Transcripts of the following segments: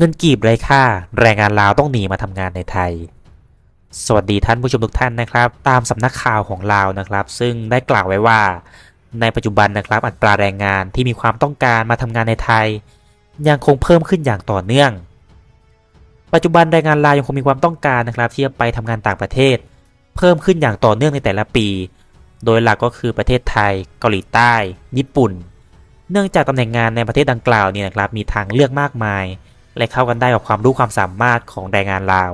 เงินกีบไร้ค่า แรงงานลาวต้องหนีมาทำงานในไทย สวัสดีท่านผู้ชมทุกท่านนะครับ ตามสำนักข่าวของลาวนะครับ ซึ่งได้กล่าวไว้ว่า ในปัจจุบันนะครับ อัตราแรงงานที่มีความต้องการมาทำงานในไทย ยังคงเพิ่มขึ้นอย่างต่อเนื่อง ปัจจุบันแรงงานลาวยังคงมีความต้องการนะครับที่จะไปทำงานต่างประเทศ เพิ่มขึ้นอย่างต่อเนื่องในแต่ละปี โดยหลักก็คือประเทศไทย เกาหลีใต้ ญี่ปุ่น เนื่องจากตำแหน่งงานในประเทศดังกล่าวเนี่ยนะครับมีทางเลือกมากมาย และเข้ากันได้กับความรู้ความสามารถของแรงงานลาว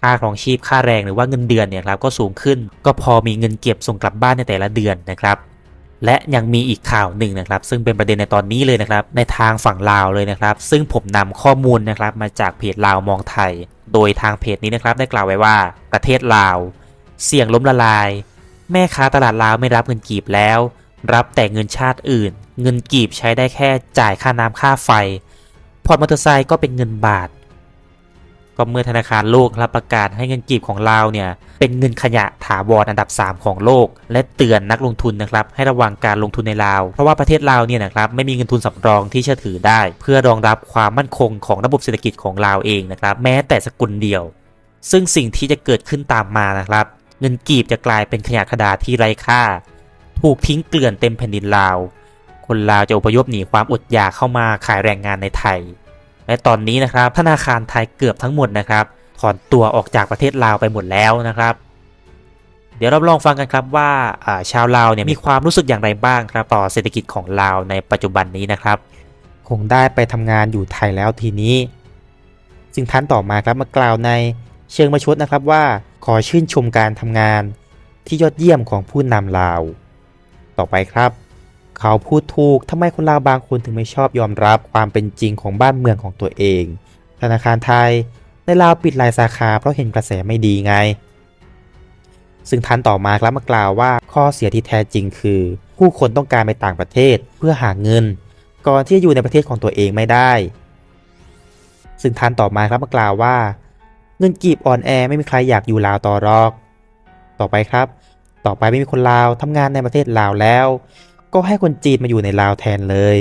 ค่าครองชีพค่าแรงหรือว่าเงินเดือนเนี่ยครับก็สูงขึ้น ก็พอมีเงินเก็บส่งกลับบ้านในแต่ละเดือนนะครับและยังมีอีกข่าวหนึ่งนะครับ ซึ่งเป็นประเด็นในตอนนี้เลยนะครับ ในทางฝั่งลาวเลยนะครับ ซึ่งผมนำข้อมูลนะครับมาจากเพจลาวมองไทย โดยทางเพจนี้นะครับ ได้กล่าวไว้ว่าประเทศลาว เสี่ยงล้มละลาย แม่ค้าตลาดลาวไม่รับเงินกีบแล้ว รับแต่เงินชาติอื่น เงินกีบใช้ได้แค่จ่ายค่าน้ำค่าไฟ พอร์ตมอเตอร์ไซค์ก็เป็นเงินบาท ก็เมื่อธนาคารโลกรับประกาศให้เงินกีบของลาวเนี่ยเป็นเงินขยะถาวรอันดับ 3 ของโลก และเตือนนักลงทุนนะครับให้ระวังการลงทุนในลาว เพราะว่าประเทศลาวเนี่ยนะครับไม่มีเงินทุนสำรองที่เชื่อถือได้ เพื่อรองรับความมั่นคงของระบบเศรษฐกิจของลาวเองนะครับแม้แต่สกุลเดียว ซึ่งสิ่งที่จะเกิดขึ้นตามมานะครับเงินกีบจะกลายเป็นขยะกระดาษที่ไร้ค่า ถูกทิ้งเกลื่อนเต็มแผ่นดินลาว คนลาวจะอพยพหนีความอดอยากเข้ามาขายแรงงานในไทย และตอนนี้นะครับธนาคารไทยเกือบทั้งหมดนะครับถอนตัวออกจากประเทศลาวไปหมดแล้วนะครับ เดี๋ยวเราลองฟังกันครับว่าชาวลาวเนี่ยมีความรู้สึกอย่างไรบ้างครับ ต่อเศรษฐกิจของลาวในปัจจุบันนี้นะครับ คงได้ไปทำงานอยู่ไทยแล้วทีนี้ซึ่งท่านต่อมาครับมากล่าวในเชิงมาชดนะครับว่าขอชื่นชมการทำงานที่ยอดเยี่ยมของผู้นำลาว ต่อไปครับ เขาพูดถูกทำไมคนลาวบางคนถึงไม่ชอบยอมรับความเป็นจริงของบ้านเมืองของตัวเอง ธนาคารไทยในลาวปิดหลายสาขาเพราะเห็นกระแสไม่ดีไง ซึ่งท่านต่อมาครับมากล่าวว่าข้อเสียที่แท้จริงคือ ผู้คนต้องการไปต่างประเทศเพื่อหาเงิน ก่อนที่จะอยู่ในประเทศของตัวเองไม่ได้ ซึ่งท่านต่อมาครับมากล่าวว่า เงินกีบอ่อนแอไม่มีใครอยากอยู่ลาวต่อรอก ต่อไปครับ ต่อไปไม่มีคนลาวทำงานในประเทศลาวแล้ว ก็ให้คนจีนมาอยู่ในลาวแทนเลย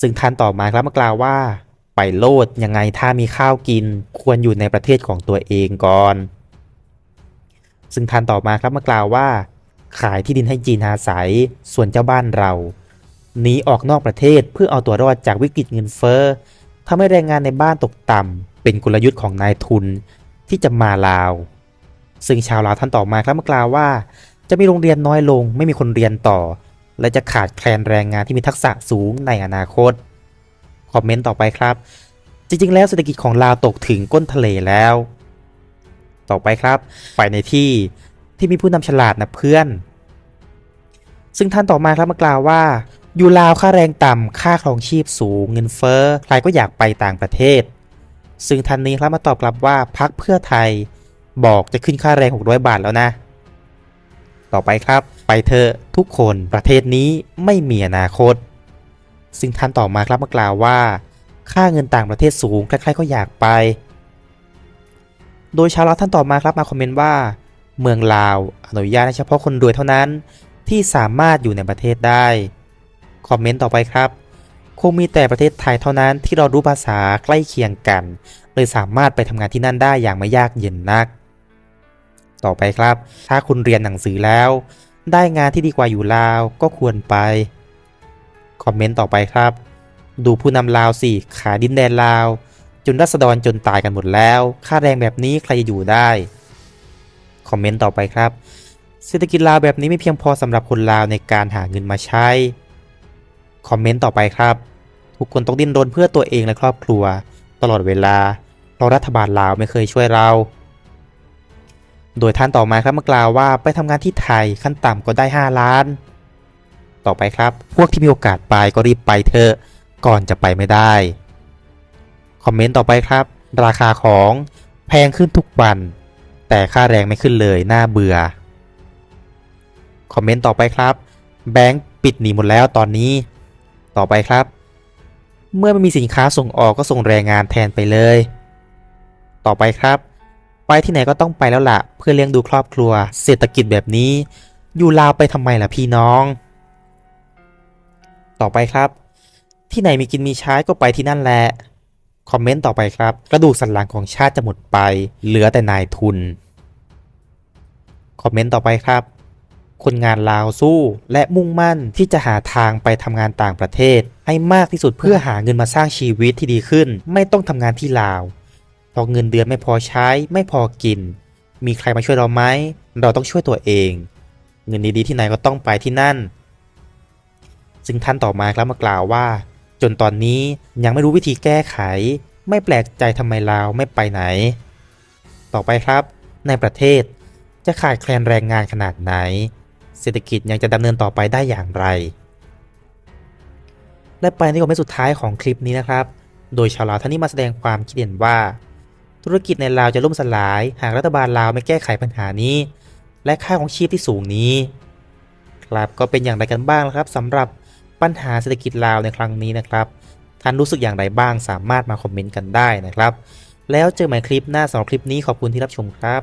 ซึ่งท่านต่อมาครับมากล่าวว่า ไปโลดยังไงถ้ามีข้าวกินควรอยู่ในประเทศของตัวเองก่อน ซึ่งท่านต่อมาครับมากล่าวว่า ขายที่ดินให้จีนอาศัยส่วนเจ้าบ้านเราหนีออกนอกประเทศเพื่อเอาตัวรอดจากวิกฤตเงินเฟ้อทำให้แรงงานในบ้านตกต่ำเป็นกลยุทธ์ของนายทุนที่จะมาลาว ซึ่งชาวลาวท่านต่อมาครับมากล่าวว่า จะมีโรงเรียนน้อยลง ไม่มีคนเรียนต่อ และจะขาดแคลนแรงงานที่มีทักษะสูงในอนาคต คอมเมนต์ต่อไปครับ จริง ๆ แล้วเศรษฐกิจของลาวตกถึงก้นทะเลแล้ว ต่อไปครับ ไปในที่ที่มีผู้นำฉลาดนะเพื่อน ซึ่งท่านต่อมาครับมากล่าวว่า อยู่ลาวค่าแรงต่ำค่าครองชีพสูง เงินเฟ้อใครก็อยากไปต่างประเทศ ซึ่งท่านนี้ครับมาตอบกลับว่าพักเพื่อไทยบอกจะขึ้นค่าแรง 600 บาทแล้วนะ ต่อไปครับ ไปเถอทุกคนประเทศนี้ไม่มีอนาคต ซึ่งท่านต่อมาครับมากล่าวว่า ค่าเงินต่างประเทศสูงใครๆก็อยากไป โดยชาวลาวท่านต่อมาครับมาคอมเมนต์ว่า เมืองลาวอนุญาตให้เฉพาะคนรวยเท่านั้น ที่สามารถอยู่ในประเทศได้คอมเมนต์ต่อไปครับคงมีแต่ประเทศไทยเท่านั้นที่เรารู้ภาษาใกล้เคียงกัน เลยสามารถไปทำงานที่นั่นได้อย่างไม่ยากเย็นนัก ต่อไปครับ ถ้าคุณเรียนหนังสือแล้ว ได้งานที่ดีกว่าอยู่ลาวก็ควรไป คอมเมนต์ต่อไปครับ ดูผู้นำลาวสิขายดินแดนลาว จนรัษฎรจนตายกันหมดแล้ว ค่าแรงแบบนี้ใครจะอยู่ได้ คอมเมนต์ต่อไปครับ เศรษฐกิจลาวแบบนี้ไม่เพียงพอสำหรับคนลาวในการหาเงินมาใช้ คอมเมนต์ต่อไปครับ ทุกคนต้องดิ้นรนเพื่อตัวเองและครอบครัว ตลอดเวลาเพราะรัฐบาลลาวไม่เคยช่วยเรา โดยท่านต่อมาครับมากล่าวว่าไปทำงานที่ไทยขั้นต่ำก็ได้ 5 ล้าน ต่อไปครับ พวกที่มีโอกาสไปก็รีบไปเถอะก่อนจะไปไม่ได้ คอมเมนต์ต่อไปครับ ราคาของแพงขึ้นทุกวัน แต่ค่าแรงไม่ขึ้นเลยน่าเบื่อ คอมเมนต์ต่อไปครับ แบงค์ปิดหนีหมดแล้วตอนนี้ ต่อไปครับ เมื่อไม่มีสินค้าส่งออกก็ส่งแรงงานแทนไปเลย ต่อไปครับ ไปที่ไหนก็ต้องไปแล้วล่ะ เพื่อเลี้ยงดูครอบครัว เศรษฐกิจแบบนี้ อยู่ลาวไปทำไมล่ะพี่น้อง ต่อไปครับ ที่ไหนมีกินมีใช้ก็ไปที่นั่นแหละคอมเมนต์ต่อไปครับ กระดูกสันหลังของชาติจะหมดไป เหลือแต่นายทุน คอมเมนต์ต่อไปครับ คนงานลาวสู้ และมุ่งมั่นที่จะหาทางไปทำงานต่างประเทศ ให้มากที่สุดเพื่อหาเงินมาสร้างชีวิตที่ดีขึ้น ไม่ต้องทำงานที่ลาว พราะเงินเดือนไม่พอใช้ ไม่พอกิน มีใครมาช่วยเราไหม เราต้องช่วยตัวเอง เงินดีๆที่ไหนก็ต้องไปที่นั่น ซึ่งท่านต่อมาครับมากล่าวว่า จนตอนนี้ยังไม่รู้วิธีแก้ไข ไม่แปลกใจทำไมลาวไม่ไปไหน ต่อไปครับ ในประเทศจะขาดแคลนแรงงานขนาดไหน เศรษฐกิจยังจะดำเนินต่อไปได้อย่างไร และไปในคอมเมนต์สุดท้ายของคลิปนี้นะครับ โดยชาวลาวท่านนี้มาแสดงความคิดเห็นว่า ธุรกิจในลาวจะล่มสลาย หากรัฐบาลลาวไม่แก้ไขปัญหานี้ และค่าของชีพที่สูงนี้ ครับก็เป็นอย่างไรกันบ้างครับสำหรับปัญหาเศรษฐกิจลาวในครั้งนี้นะครับ ท่านรู้สึกอย่างไรบ้างสามารถมาคอมเมนต์กันได้นะครับ แล้วเจอใหม่คลิปหน้าสำหรับคลิปนี้ขอบคุณที่รับชมครับ